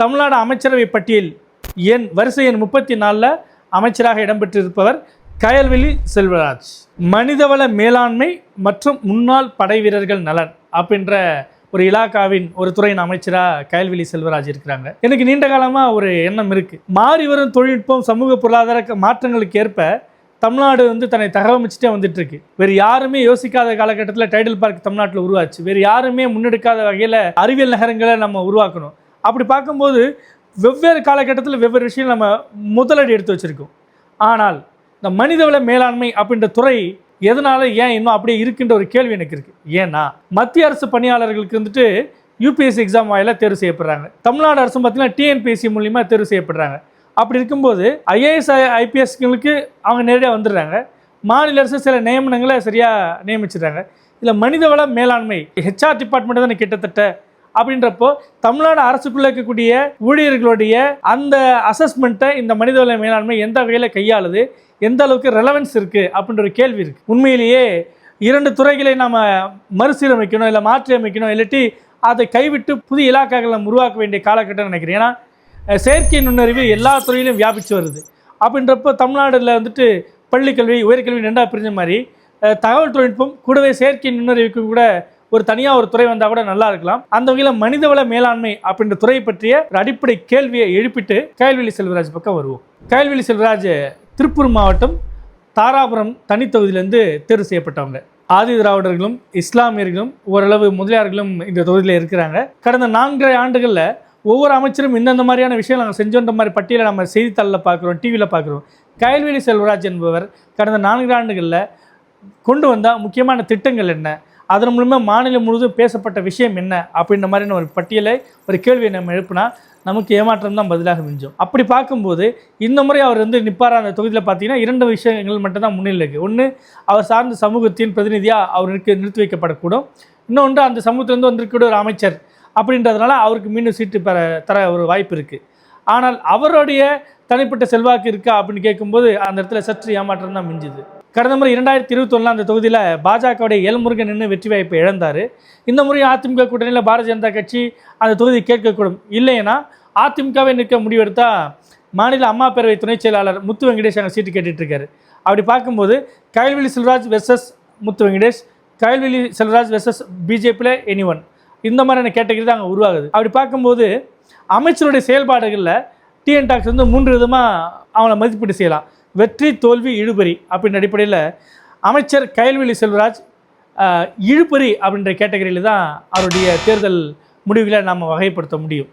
தமிழ்நாடு அமைச்சரவை பட்டியல் எண் வரிசை எண் முப்பத்தி நாலில் அமைச்சராக இடம்பெற்றிருப்பவர் கயல்வெளி செல்வராஜ். மனிதவள மேலாண்மை மற்றும் முன்னாள் படை வீரர்கள் நலன் அப்படின்ற ஒரு இலாக்காவின் ஒரு துறையின் அமைச்சராக கயல்வெளி செல்வராஜ் இருக்கிறாங்க. எனக்கு நீண்ட காலமாக ஒரு எண்ணம் இருக்குது மாறி வரும் தொழில்நுட்பம் சமூக பொருளாதார மாற்றங்களுக்கு ஏற்ப தமிழ்நாடு வந்து தன்னை தகவமைச்சிட்டே வந்துட்டு இருக்கு வேறு யாருமே யோசிக்காத காலகட்டத்தில் டைடல் பார்க் தமிழ்நாட்டில் உருவாச்சு. வேறு யாருமே முன்னெடுக்காத வகையில் அறிவியல் நகரங்களை நம்ம உருவாக்கணும். அப்படி பார்க்கும்போது வெவ்வேறு காலகட்டத்தில் வெவ்வேறு விஷயம் நம்ம முதலடி எடுத்து வச்சிருக்கோம். ஆனால் இந்த மனிதவள மேலாண்மை அப்படின்ற துறை எதனால் ஏன் இன்னும் அப்படியே இருக்குன்ற ஒரு கேள்வி எனக்கு இருக்குது ஏன்னா மத்திய அரசு பணியாளர்களுக்கு வந்துட்டு யூபிஎஸ்சி எக்ஸாம் வாயிலாக தேர்வு செய்யப்படுறாங்க. தமிழ்நாடு அரசு பார்த்தீங்கன்னா டிஎன்பிஎஸ்சி மூலிமா தேர்வு செய்யப்படுறாங்க. அப்படி இருக்கும்போது ஐஏஎஸ் ஐபிஎஸ்களுக்கு அவங்க நேரடியாக வந்துடுறாங்க. மாநில அரசு சில நியமனங்களை சரியாக நியமிச்சிடுறாங்க. இதில் மனிதவள மேலாண்மை ஹெச்ஆர் டிபார்ட்மெண்ட் தானே கிட்டத்தட்ட அப்படின்றப்போ தமிழ்நாடு அரசுக்குள்ள இருக்கக்கூடிய ஊழியர்களுடைய அந்த அசஸ்மெண்ட்டை இந்த மனிதவள மேலாண்மை எந்த வகையில் கையாளுது? எந்த அளவுக்கு ரெலவென்ஸ் இருக்குது அப்படின்ற ஒரு கேள்வி இருக்குது உண்மையிலேயே இரண்டு துறைகளை நாம் மறுசீரமைக்கணும் இல்லை மாற்றி அமைக்கணும் இல்லாட்டி அதை கைவிட்டு புதிய இலாக்காக்களை நம்ம உருவாக்க வேண்டிய காலகட்டம் நினைக்கிறேன். ஏன்னா செயற்கை நுண்ணறிவு எல்லா துறையிலும் வியாபித்து வருது. அப்படின்றப்போ தமிழ்நாடில் வந்துட்டு பள்ளிக்கல்வி உயர்கல்வி ரெண்டாக பிரிஞ்ச மாதிரி தகவல் தொழில்நுட்பம் கூடவே செயற்கை நுண்ணறிவுக்கு கூட ஒரு தனியாக ஒரு துறை வந்தால் கூட நல்லா இருக்கலாம். அந்த வகையில் மனிதவள மேலாண்மை அப்படின்ற துறை பற்றிய ஒரு அடிப்படை கேள்வியை எழுப்பிட்டு கயல்வெளி செல்வராஜ் பக்கம் வருவோம். கயல்வெளி செல்வராஜ் திருப்பூர் மாவட்டம் தாராபுரம் தனித்தொகுதியிலேருந்து தேர்வு செய்யப்பட்டவங்க. ஆதி திராவிடர்களும் இஸ்லாமியர்களும் ஓரளவு முதலியார்களும் இந்த தொகுதியில் இருக்கிறாங்க. கடந்த நான்கரை ஆண்டுகளில் ஒவ்வொரு அமைச்சரும் இந்தந்த மாதிரியான விஷயம் நாங்கள் செஞ்சோன்ற மாதிரி பட்டியலை நம்ம செய்தித்தாளில் பார்க்குறோம் டிவியில் பார்க்குறோம். கயல்வெளி செல்வராஜ் என்பவர் கடந்த நான்கு ஆண்டுகளில் கொண்டு வந்த முக்கியமான திட்டங்கள் என்ன? அதன் மூலமாக மாநிலம் முழுவதும் பேசப்பட்ட விஷயம் என்ன அப்படின்ற மாதிரியான ஒரு பட்டியலை ஒரு கேள்வியை நம்ம எழுப்புனா நமக்கு ஏமாற்றம் தான் பதிலாக மிஞ்சும் அப்படி பார்க்கும்போது இந்த முறை அவர் வந்து நிற்பார் அந்த தொகுதியில் பார்த்தீங்கன்னா இரண்டு விஷயங்கள் மட்டும்தான் முன்னிலை இருக்குது ஒன்று அவர் சார்ந்த சமூகத்தின் பிரதிநிதியாக அவருக்கு நிறுத்தி வைக்கப்படக்கூடும். இன்னொன்று அந்த சமூகத்திலேருந்து வந்திருக்கக்கூடிய ஒரு அமைச்சர் அப்படின்றதுனால அவருக்கு மீண்டும் சீட்டு பெற தர ஒரு வாய்ப்பு இருக்குது ஆனால் அவருடைய தனிப்பட்ட செல்வாக்கு இருக்கா அப்படின்னு கேட்கும்போது அந்த இடத்துல சற்று ஏமாற்றம் தான் மிஞ்சுது. கடந்த முறை இரண்டாயிரத்தி இருபத்தொன்னில் அந்த தொகுதியில் பாஜகவுடைய எல்முருகன் நின்று வெற்றி வாய்ப்பை இழந்தார். இந்த முறை அதிமுக கூட்டணியில் பாரதிய ஜனதா கட்சி அந்த தொகுதி கேட்கக்கூடும். இல்லைன்னா அதிமுகவை நிற்க முடிவெடுத்தா மாநில அம்மா பேரவை துணைச் செயலாளர் முத்து வெங்கடேஷ் அங்கே சீட்டு கேட்டுட்ருக்காரு. அப்படி பார்க்கும்போது கயல்வெளி செல்வராஜ் வெர்சஸ் முத்து வெங்கடேஷ் கயல்வெளி செல்வராஜ் வெர்சஸ் பிஜேபியில் எனி ஒன் இந்த மாதிரியான கேட்டகரி தான் அங்கே உருவாகுது. அப்படி பார்க்கும்போது அமைச்சருடைய செயல்பாடுகளில் டிஎன் டாக்ஸ் வந்து மூன்று விதமாக அவங்கள மதிப்பீடு செய்யலாம். வெற்றி தோல்வி இழுபறி அப்படின்ற அடிப்படையில் அமைச்சர் கயல்வெளி செல்வராஜ் இழுபறி அப்படின்ற கேட்டகரியில் தான் அவருடைய தேர்தல் முடிவுகளை நாம் வகைப்படுத்த முடியும்.